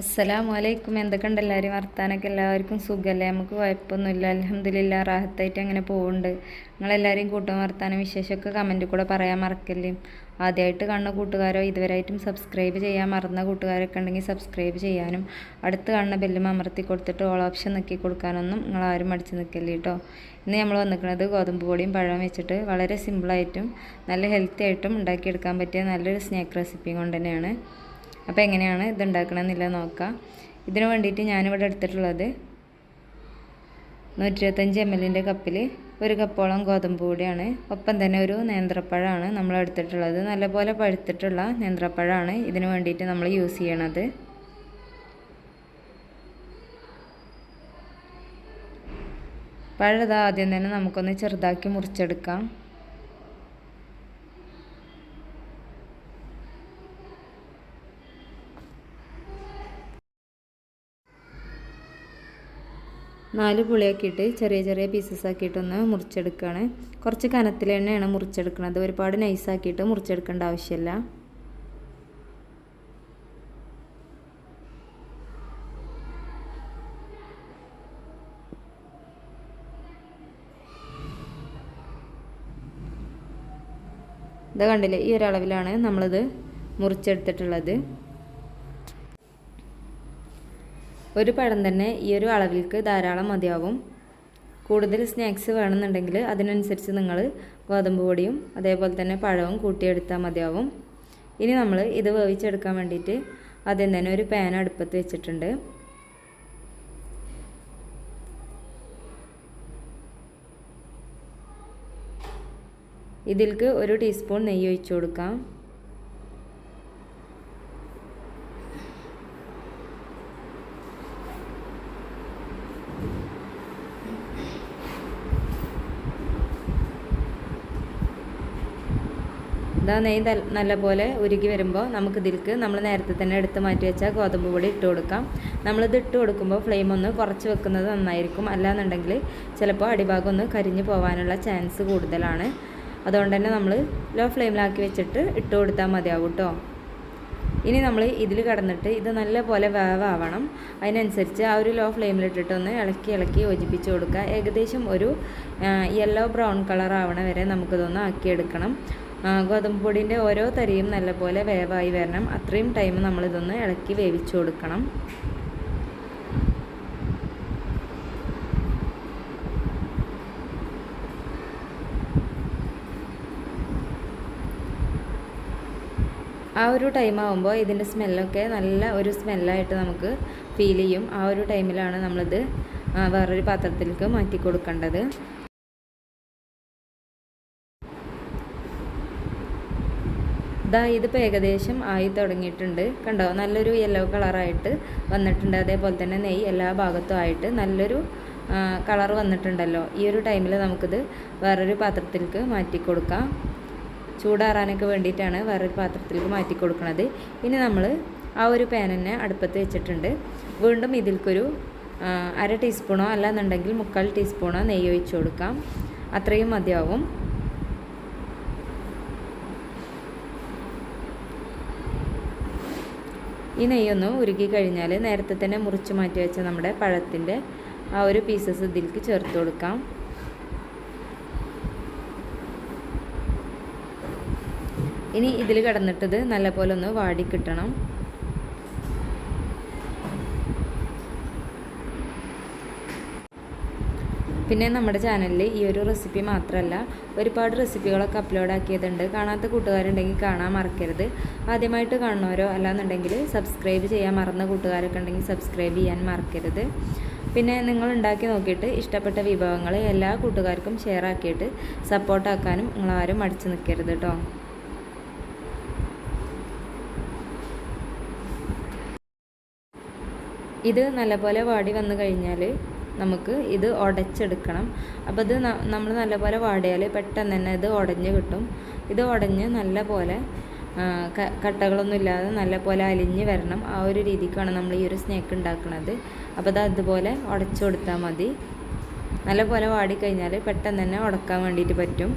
അസ്സലാമു അലൈക്കും എന്തൊക്കെയുണ്ട് എല്ലാവരും വർത്താനൊക്കെ എല്ലാവർക്കും സുഖമല്ലേ? നമുക്ക് കുഴപ്പമൊന്നുമില്ല. അലഹമ്മദില്ല റാഹത്തായിട്ട് അങ്ങനെ പോകുന്നുണ്ട് നിങ്ങളെല്ലാവരും കൂട്ടും വർത്താനം വിശേഷമൊക്കെ കമന്റിൽ കൂടെ പറയാൻ മറക്കല്ലേ? ആദ്യമായിട്ട് കാണുന്ന കൂട്ടുകാരോ ഇതുവരെയായിട്ടും സബ്സ്ക്രൈബ് ചെയ്യാൻ മറന്ന കൂട്ടുകാരൊക്കെ ഉണ്ടെങ്കിൽ സബ്സ്ക്രൈബ് ചെയ്യാനും അടുത്ത് കാണുന്ന ബെല്ലും അമർത്തി കൊടുത്തിട്ട് ഓൾ ഓപ്ഷൻ നിൽക്കി കൊടുക്കാനൊന്നും നിങ്ങൾ ആരും മടിച്ച് നിൽക്കല്ലേ കേട്ടോ? ഇന്ന് നമ്മൾ വന്നിരിക്കുന്നത് ഗോതമ്പ് പൊടിയും പഴം വെച്ചിട്ട് വളരെ സിമ്പിളായിട്ടും നല്ല ഹെൽത്തി ആയിട്ടും ഉണ്ടാക്കിയെടുക്കാൻ പറ്റിയ നല്ലൊരു സ്നാക്ക് റെസിപ്പിയും കൊണ്ട് തന്നെയാണ്. അപ്പോൾ എങ്ങനെയാണ് ഇത് ഉണ്ടാക്കണമെന്നില്ല നോക്കാം. ഇതിന് വേണ്ടിയിട്ട് ഞാനിവിടെ എടുത്തിട്ടുള്ളത് നൂറ്റി ഇരുപത്തഞ്ച് എം എല്ലിന്റെ കപ്പിൽ ഒരു കപ്പോളം ഗോതമ്പ് പൊടിയാണ്. ഒപ്പം തന്നെ ഒരു നേന്ത്രപ്പഴമാണ് നമ്മൾ എടുത്തിട്ടുള്ളത്. നല്ലപോലെ പഴുത്തിട്ടുള്ള നേന്ത്രപ്പഴമാണ് ഇതിന് വേണ്ടിയിട്ട് നമ്മൾ യൂസ് ചെയ്യണത്. പഴത് ആദ്യം തന്നെ നമുക്കൊന്ന് ചെറുതാക്കി മുറിച്ചെടുക്കാം. നാല് പുളിയാക്കിയിട്ട് ചെറിയ ചെറിയ പീസസ് ആക്കിയിട്ടൊന്ന് മുറിച്ചെടുക്കുകയാണ് കുറച്ച് കനത്തിൽ മുറിച്ചെടുക്കുന്നത് ഒരുപാട് നൈസാക്കിയിട്ട് മുറിച്ചെടുക്കേണ്ട ആവശ്യമില്ല. ഇത് കണ്ടില്ലേ ഈ ഒരളവിലാണ് നമ്മളിത് മുറിച്ചെടുത്തിട്ടുള്ളത്. ഒരു പഴം തന്നെ ഈ ഒരു അളവിൽക്ക് ധാരാളം മതിയാവും. കൂടുതൽ സ്നാക്സ് വേണമെന്നുണ്ടെങ്കിൽ അതിനനുസരിച്ച് നിങ്ങൾ ഗോതമ്പ് പൊടിയും അതേപോലെ തന്നെ പഴവും കൂട്ടിയെടുത്താൽ മതിയാവും. ഇനി നമ്മൾ ഇത് വേവിച്ചെടുക്കാൻ വേണ്ടിയിട്ട് ആദ്യം തന്നെ ഒരു പാൻ അടുപ്പത്ത് വെച്ചിട്ടുണ്ട്. ഇതിൽക്ക് ഒരു ടീസ്പൂൺ നെയ്യ് ഒഴിച്ചു കൊടുക്കാം. ഇതാ നെയ്യ് നല്ലപോലെ ഉരുകി വരുമ്പോൾ നമുക്ക് ഇതിൽക്ക് നമ്മൾ നേരത്തെ തന്നെ എടുത്ത് മാറ്റി വെച്ചാൽ ഗോതമ്പ് പൊടി ഇട്ട് കൊടുക്കാം. നമ്മളിത് ഇട്ട് കൊടുക്കുമ്പോൾ ഫ്ലെയിം ഒന്ന് കുറച്ച് വെക്കുന്നത് നന്നായിരിക്കും. അല്ലാന്നുണ്ടെങ്കിൽ ചിലപ്പോൾ അടിഭാഗം ഒന്ന് കരിഞ്ഞു പോകാനുള്ള ചാൻസ് കൂടുതലാണ്. അതുകൊണ്ട് തന്നെ നമ്മൾ ലോ ഫ്ലെയിമിലാക്കി വെച്ചിട്ട് ഇട്ട് കൊടുത്താൽ മതിയാവും കേട്ടോ ഇനി നമ്മൾ ഇതിൽ കടന്നിട്ട് ഇത് നല്ലപോലെ വേവാവണം. അതിനനുസരിച്ച് ആ ഒരു ലോ ഫ്ലെയിമിലിട്ടിട്ട് ഒന്ന് ഇളക്കി ഇളക്കി യോജിപ്പിച്ച് കൊടുക്കുക ഏകദേശം ഒരു യെല്ലോ ബ്രൗൺ കളർ ആവണ വരെ നമുക്കിതൊന്ന് ആക്കിയെടുക്കണം. ഗോതമ്പ് പൊടിന്റെ ഓരോ തരിയും നല്ലപോലെ വേവായി വരണം. അത്രയും ടൈം നമ്മളിതൊന്ന് ഇളക്കി വേവിച്ചു കൊടുക്കണം. ആ ഒരു ടൈം ആകുമ്പോൾ ഇതിന്റെ സ്മെല്ലൊക്കെ നല്ല ഒരു സ്മെല്ലായിട്ട് നമുക്ക് ഫീൽ ചെയ്യും. ആ ഒരു ടൈമിലാണ് നമ്മളിത് വേറൊരു പാത്രത്തിലേക്ക് മാറ്റി കൊടുക്കേണ്ടത്. ഇതാ ഇതിപ്പോൾ ഏകദേശം ആയി തുടങ്ങിയിട്ടുണ്ട്. കണ്ടോ? നല്ലൊരു യെല്ലോ കളറായിട്ട് വന്നിട്ടുണ്ട്. അതേപോലെ തന്നെ നെയ്യ് എല്ലാ ഭാഗത്തും ആയിട്ട് നല്ലൊരു കളർ വന്നിട്ടുണ്ടല്ലോ. ഈ ഒരു ടൈമിൽ നമുക്കിത് വേറൊരു പാത്രത്തിലേക്ക് മാറ്റി കൊടുക്കാം. ചൂടാറാനൊക്കെ വേണ്ടിയിട്ടാണ് വേറൊരു പാത്രത്തിലേക്ക് മാറ്റി കൊടുക്കുന്നത് ഇനി നമ്മൾ ആ ഒരു പാൻ തന്നെ അടുപ്പത്ത് വെച്ചിട്ടുണ്ട്. വീണ്ടും ഇതിൽക്കൊരു അര ടീസ്പൂണോ അല്ലാന്നുണ്ടെങ്കിൽ മുക്കാൽ ടീസ്പൂണോ നെയ്യ് ഒഴിച്ചു കൊടുക്കാം. അത്രയും മതിയാവും. ഈ നെയ്യൊന്ന് ഉരുക്കി കഴിഞ്ഞാൽ നേരത്തെ തന്നെ മുറിച്ച് മാറ്റി വെച്ച നമ്മുടെ പഴത്തിന്റെ ആ ഒരു പീസസ് ഇതിലേക്ക് ചേർത്ത് കൊടുക്കാം. ഇനി ഇതിൽ കിടന്നിട്ടത് നല്ലപോലെ ഒന്ന് വാടി കിട്ടണം. പിന്നെ നമ്മുടെ ചാനലിൽ ഈ ഒരു റെസിപ്പി മാത്രമല്ല ഒരുപാട് റെസിപ്പികളൊക്കെ അപ്ലോഡ് ആക്കിയതുണ്ട്. കാണാത്ത കൂട്ടുകാരുണ്ടെങ്കിൽ കാണാൻ മറക്കരുത്. ആദ്യമായിട്ട് കാണുന്നവരോ അല്ലാന്നുണ്ടെങ്കിൽ സബ്സ്ക്രൈബ് ചെയ്യാൻ മറന്ന കൂട്ടുകാരൊക്കെ ഉണ്ടെങ്കിൽ സബ്സ്ക്രൈബ് ചെയ്യാൻ മറക്കരുത്. പിന്നെ നിങ്ങൾ ഉണ്ടാക്കി നോക്കിയിട്ട് ഇഷ്ടപ്പെട്ട വിഭവങ്ങൾ എല്ലാ കൂട്ടുകാർക്കും ഷെയർ ആക്കിയിട്ട് സപ്പോർട്ടാക്കാനും നിങ്ങളാരും മടിച്ചു നിൽക്കരുത് കേട്ടോ ഇത് നല്ലപോലെ വാടി വന്നു കഴിഞ്ഞാൽ നമുക്ക് ഇത് ഉടച്ചെടുക്കണം. അപ്പോൾ ഇത് നമ്മൾ നല്ലപോലെ വാടിയാൽ പെട്ടെന്ന് തന്നെ ഇത് ഉടഞ്ഞ് കിട്ടും. ഇത് ഉടഞ്ഞ് നല്ല പോലെ കട്ടകളൊന്നും ഇല്ലാതെ നല്ല പോലെ അലിഞ്ഞ് വരണം. ആ ഒരു രീതിക്കാണ് നമ്മൾ ഈ ഒരു സ്നേക്ക് ഉണ്ടാക്കുന്നത് അപ്പോൾ അത് അതുപോലെ ഉടച്ചു കൊടുത്താൽ മതി. നല്ല പോലെ വാടിക്കഴിഞ്ഞാൽ പെട്ടെന്ന് തന്നെ ഉടക്കാൻ വേണ്ടിയിട്ട് പറ്റും.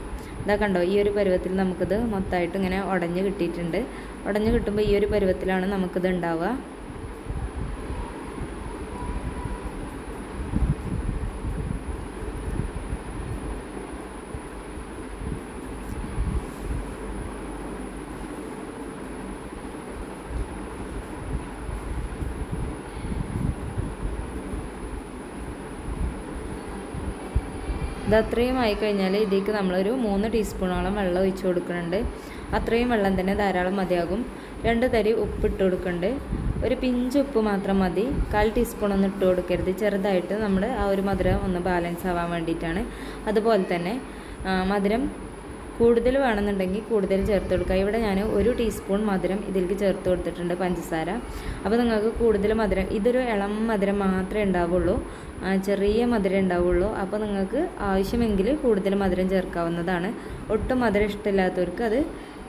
ഇതാ കണ്ടോ ഈ ഒരു പരുവത്തിൽ നമുക്കിത് മൊത്തമായിട്ട് ഇങ്ങനെ ഉടഞ്ഞ് കിട്ടിയിട്ടുണ്ട്. ഉടഞ്ഞ് കിട്ടുമ്പോൾ ഈ ഒരു പരുവത്തിലാണ് നമുക്കിത് ഉണ്ടാവുക. ഇത് അത്രയും ആയി കഴിഞ്ഞാൽ ഇതിലേക്ക് നമ്മളൊരു മൂന്ന് ടീസ്പൂണോളം വെള്ളം ഒഴിച്ചു കൊടുക്കുന്നുണ്ട്. അത്രയും വെള്ളം തന്നെ ധാരാളം മതിയാകും. രണ്ട് തരി ഉപ്പ് ഇട്ട് കൊടുക്കുന്നുണ്ട്. ഒരു പിഞ്ച് ഉപ്പ് മാത്രം മതി. കാൽ ടീസ്പൂൺ ഒന്നും ഇട്ട് കൊടുക്കരുത്. ചെറുതായിട്ട് നമ്മൾ ആ ഒരു മധുരം ഒന്ന് ബാലൻസ് ആവാൻ വേണ്ടിയിട്ടാണ്. അതുപോലെ തന്നെ മധുരം കൂടുതൽ വേണമെന്നുണ്ടെങ്കിൽ കൂടുതൽ ചേർത്ത് കൊടുക്കുക. ഇവിടെ ഞാൻ ഒരു ടീസ്പൂൺ മധുരം ഇതിലേക്ക് ചേർത്ത് കൊടുത്തിട്ടുണ്ട് പഞ്ചസാര. അപ്പോൾ നിങ്ങൾക്ക് കൂടുതൽ മധുരം ഇതൊരു ഇളം മധുരം മാത്രമേ ഉണ്ടാവുള്ളൂ. ചെറിയ മധുരം ഉണ്ടാവുള്ളൂ. അപ്പോൾ നിങ്ങൾക്ക് ആവശ്യമെങ്കിൽ കൂടുതൽ മധുരം ചേർക്കാവുന്നതാണ്. ഒട്ടും മധുരം ഇഷ്ടമില്ലാത്തവർക്ക് അത്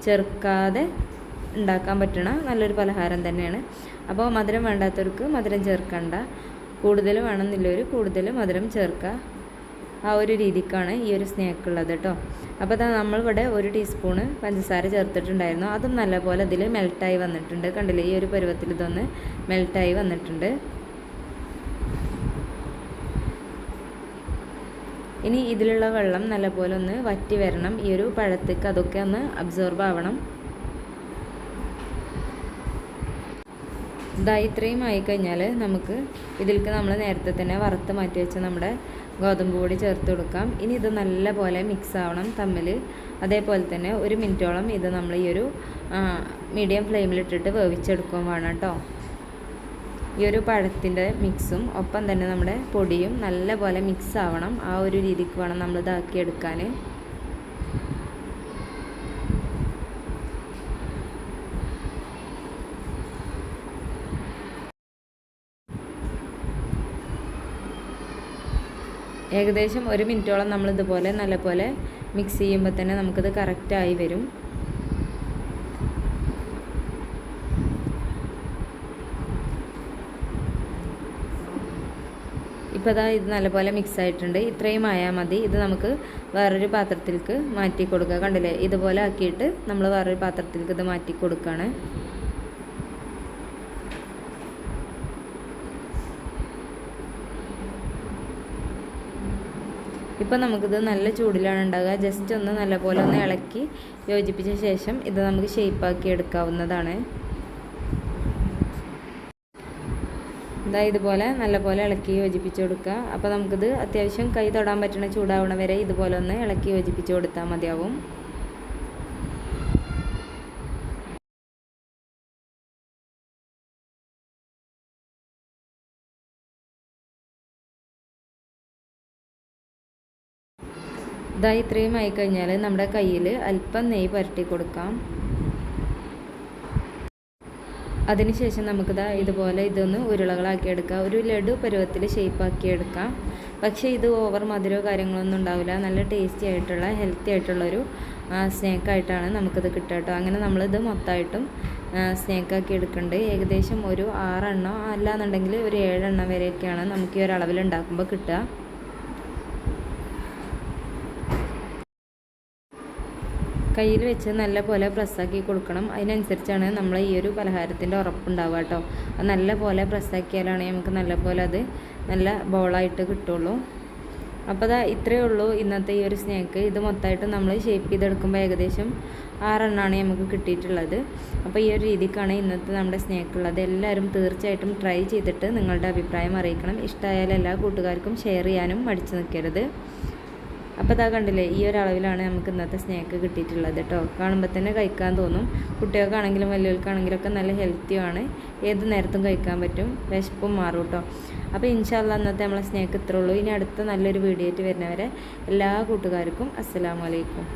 ചേർക്കാതെ ഉണ്ടാക്കാൻ പറ്റണ നല്ലൊരു പലഹാരം തന്നെയാണ്. അപ്പോൾ മധുരം വേണ്ടാത്തവർക്ക് മധുരം ചേർക്കണ്ട. കൂടുതൽ വേണമെന്നില്ലവർ കൂടുതൽ മധുരം ചേർക്കുക. ആ ഒരു രീതിക്കാണ് ഈ ഒരു സ്നാക്ക് ഉള്ളത് കേട്ടോ. അപ്പോൾ അതാ നമ്മളിവിടെ ഒരു ടീസ്പൂണ് പഞ്ചസാര ചേർത്തിട്ടുണ്ടായിരുന്നു. അതും നല്ലപോലെ ഇതിൽ മെൽട്ടായി വന്നിട്ടുണ്ട്. കണ്ടില്ലേ? ഈ ഒരു പരുവത്തിൽ ഇതൊന്ന് മെൽട്ടായി വന്നിട്ടുണ്ട്. ഇനി ഇതിലുള്ള വെള്ളം നല്ലപോലെ ഒന്ന് വറ്റി വരണം. ഈ ഒരു പഴത്തേക്ക് അതൊക്കെ ഒന്ന് അബ്സോർബ് ആവണം. ഇതാ ഇത്രയും ആയിക്കഴിഞ്ഞാൽ നമുക്ക് ഇതിലേക്ക് നമ്മൾ നേരത്തെ തന്നെ വറുത്ത് മാറ്റി വെച്ച നമ്മുടെ ഗോതമ്പ് പൊടി ചേർത്ത് കൊടുക്കാം. ഇനി ഇത് നല്ലപോലെ മിക്സ് ആവണം തമ്മിൽ അതേപോലെ തന്നെ ഒരു മിനിറ്റോളം ഇത് നമ്മൾ ഈ ഒരു മീഡിയം ഫ്ലെയിമിലിട്ടിട്ട് വേവിച്ചെടുക്കുകയും വേണം കേട്ടോ. ഈ ഒരു പഴത്തിന്റെ മിക്സും ഒപ്പം തന്നെ നമ്മുടെ പൊടിയും നല്ലപോലെ മിക്സ് ആവണം. ആ ഒരു രീതിക്ക് വേണം നമ്മൾ ഇതാക്കി എടുക്കാൻ. ഏകദേശം ഒരു മിനിറ്റോളം നമ്മൾ ഇതുപോലെ നല്ലപോലെ മിക്സ് ചെയ്യുമ്പോൾ തന്നെ നമുക്കിത് കറക്റ്റായി വരും. ഇപ്പോൾ ഇതാ ഇത് നല്ലപോലെ മിക്സ് ആയിട്ടുണ്ട്. ഇത്രയും ആയാൽ മതി. ഇത് നമുക്ക് വേറൊരു പാത്രത്തിലേക്ക് മാറ്റി കൊടുക്കുക കണ്ടില്ലേ? ഇതുപോലെ ആക്കിയിട്ട് നമ്മൾ വേറൊരു പാത്രത്തിലേക്ക് ഇത് മാറ്റി കൊടുക്കുകയാണ് ഇപ്പം നമുക്കിത് നല്ല ചൂടിലാണ് ഉണ്ടാകുക ജസ്റ്റ് ഒന്ന് നല്ലപോലെ ഒന്ന് ഇളക്കി യോജിപ്പിച്ച ശേഷം ഇത് നമുക്ക് ഷേപ്പാക്കി എടുക്കാവുന്നതാണ്. ഇതാ ഇതുപോലെ നല്ലപോലെ ഇളക്കി യോജിപ്പിച്ച് കൊടുക്കുക. അപ്പോൾ നമുക്കിത് അത്യാവശ്യം കൈ തൊടാൻ പറ്റുന്ന ചൂടാവണ വരെ ഇതുപോലെ ഒന്ന് ഇളക്കി യോജിപ്പിച്ച് കൊടുത്താൽ മതിയാവും. ഇതായി ഇത്രയും ആയിക്കഴിഞ്ഞാൽ നമ്മുടെ കയ്യിൽ അല്പം നെയ്യ് പുരട്ടി കൊടുക്കാം. അതിനുശേഷം നമുക്കിതാ ഇതുപോലെ ഇതൊന്ന് ഉരുളകളാക്കി എടുക്കാം ഒരു ലഡു പരുവത്തിൽ ഷേപ്പാക്കി എടുക്കാം പക്ഷേ ഇത് ഓവർ മധുരമോ കാര്യങ്ങളൊന്നും ഉണ്ടാവില്ല. നല്ല ടേസ്റ്റി ആയിട്ടുള്ള ഹെൽത്തി ആയിട്ടുള്ളൊരു സ്നേക്കായിട്ടാണ് നമുക്കിത് കിട്ടുക കേട്ടോ. അങ്ങനെ നമ്മളിത് മൊത്തമായിട്ടും സ്നേക്കാക്കി എടുക്കുന്നുണ്ട് ഏകദേശം ഒരു ആറെണ്ണം അല്ലാന്നുണ്ടെങ്കിൽ ഒരു ഏഴെണ്ണം വരെയൊക്കെയാണ് നമുക്ക് ഈ ഒരളവിൽ ഉണ്ടാക്കുമ്പോൾ കിട്ടുക. കയ്യിൽ വെച്ച് നല്ലപോലെ പ്രസ്സാക്കി കൊടുക്കണം. അതിനനുസരിച്ചാണ് നമ്മൾ ഈ ഒരു പലഹാരത്തിന്റെ ഉറപ്പുണ്ടാവുക കേട്ടോ. നല്ല പോലെ പ്രസ്സാക്കിയാലാണ് നമുക്ക് നല്ലപോലെ അത് നല്ല ബോളായിട്ട് കിട്ടുള്ളൂ. അപ്പോൾ അതാ ഇത്രയേ ഉള്ളൂ ഇന്നത്തെ ഈ ഒരു സ്നാക്ക്. ഇത് മൊത്തമായിട്ട് നമ്മൾ ഷേപ്പ് ചെയ്തെടുക്കുമ്പോൾ ഏകദേശം ആറെണ്ണമാണ് നമുക്ക് കിട്ടിയിട്ടുള്ളത്. അപ്പോൾ ഈ ഒരു രീതിക്കാണ് ഇന്നത്തെ നമ്മുടെ സ്നാക്ക് ഉള്ളത്. എല്ലാവരും തീർച്ചയായിട്ടും ട്രൈ ചെയ്തിട്ട് നിങ്ങളുടെ അഭിപ്രായം അറിയിക്കണം. ഇഷ്ടമായാൽ എല്ലാ കൂട്ടുകാർക്കും ഷെയർ ചെയ്യാനും മടിച്ചു നിൽക്കരുത്. അപ്പോൾ ഇതാ കണ്ടില്ലേ ഈ ഒരു അളവിലാണ് നമുക്ക് ഇന്നത്തെ സ്നാക്ക് കിട്ടിയിട്ടുള്ളത് കേട്ടോ കാണുമ്പോൾ തന്നെ കഴിക്കാൻ തോന്നും. കുട്ടികൾക്കാണെങ്കിലും വലിയവർക്കാണെങ്കിലും ഒക്കെ നല്ല ഹെൽത്തിയാണ് ഏത് നേരത്തും കഴിക്കാൻ പറ്റും. വിശപ്പും മാറും കേട്ടോ അപ്പോൾ ഇൻഷാല്ല ഇന്നത്തെ നമ്മളെ സ്നാക്ക് ഇത്രയുള്ളൂ ഇനി അടുത്ത നല്ലൊരു വീഡിയോ ആയിട്ട് വരുന്നവരെ എല്ലാ കൂട്ടുകാർക്കും അസ്സലാമലൈക്കും